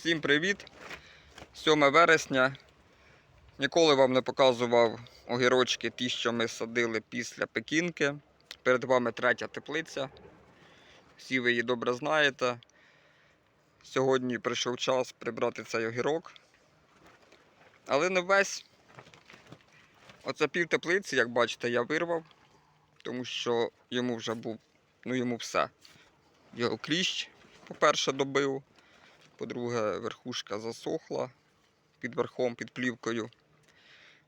Всім привіт! 7 вересня. Ніколи вам не показував огірочки, ті, що ми садили після пекінки. Перед вами третя теплиця. Всі ви її добре знаєте. Сьогодні прийшов час прибрати цей огірок. Але не весь. Оце пів теплиці, як бачите, я вирвав, тому що йому вже був, ну йому все. Його кліщ, по-перше, добив. По-друге, верхушка засохла під верхом, під плівкою.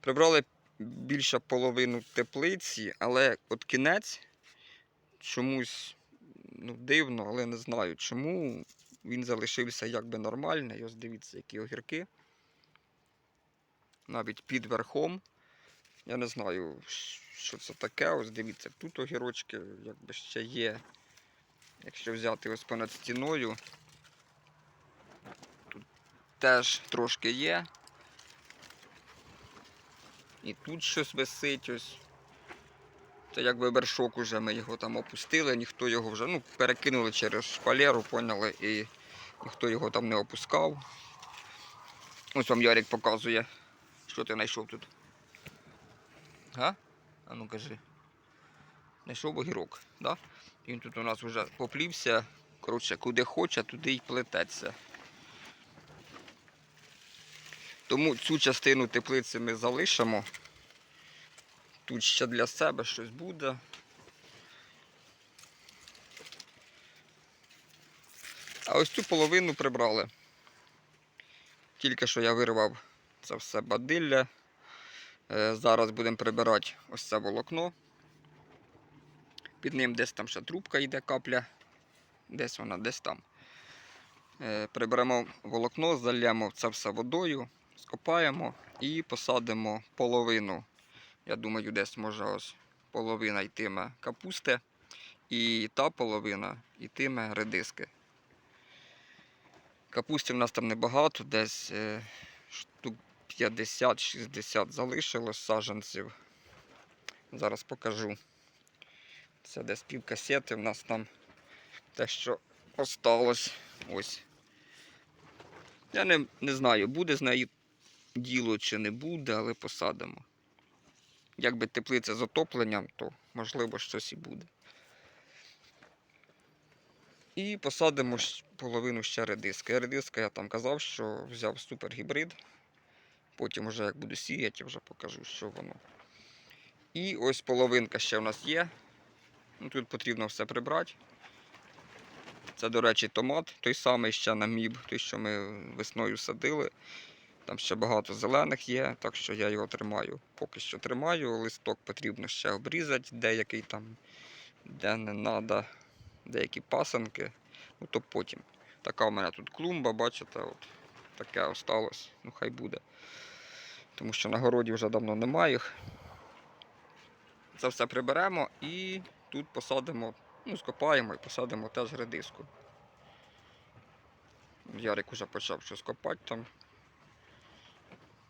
Прибрали більше половину теплиці, але от кінець чомусь ну, дивно, але не знаю чому. Він залишився якби нормальний. Ось дивіться, які огірки. Навіть під верхом. Я не знаю, що це таке. Ось дивіться, тут огірочки якби ще є. Якщо взяти ось понад стіною, теж трошки є. І тут щось висить ось. Це якби вершок уже ми його там опустили, ніхто його вже ну, перекинули через шпалеру, поняли, і ніхто його там не опускав. Ось вам Ярик показує, що ти знайшов тут. Га? А ну кажи. Знайшов огірок, да? Він тут у нас вже поплівся. Коротше, куди хоче, туди й плететься. Тому цю частину теплиці ми залишимо. Тут ще для себе щось буде. А ось цю половину прибрали. Тільки що я вирвав це все бадилля. Е, Зараз будемо прибирати ось це волокно. Під ним десь там ще трубка йде капля. Десь вона, десь там. Е, Приберемо волокно, зальємо це все водою скопаємо і посадимо половину. Я думаю, десь може ось половина йтиме капусти, і та половина йтиме редиски. Капусти в нас там небагато, десь е, штук 50-60 залишилось саджанців. Зараз покажу. Це десь пів касети в нас там те, що осталось. Ось. Я не, не знаю, буде з нею діло чи не буде, але посадимо. Якби теплиця з отопленням, то можливо щось і буде. І посадимо половину ще редиски. Редиска я там казав, що взяв супергібрид. Потім вже як буду сіяти, вже покажу, що воно. І ось половинка ще в нас є. Ну, Тут потрібно все прибрати. Це, до речі, томат, той самий ще на міб, той, що ми весною садили. Там ще багато зелених є, так що я його тримаю. Поки що тримаю. Листок потрібно ще обрізати, деякий там, де не треба, деякі пасанки. Ну то потім. Така в мене тут клумба, бачите, от таке осталось, ну хай буде. Тому що на городі вже давно немає їх. Це все приберемо і тут посадимо, ну, скопаємо і посадимо теж редиску. Ярик уже почав щось копати там.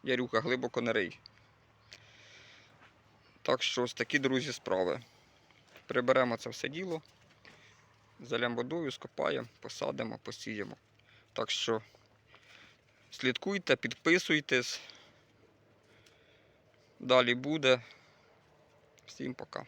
Ярюка глибоко не рий. Так що ось такі, друзі, справи. Приберемо це все діло, залємо водою, скопаємо, посадимо, посіємо. Так що слідкуйте, підписуйтесь. Далі буде. Всім пока.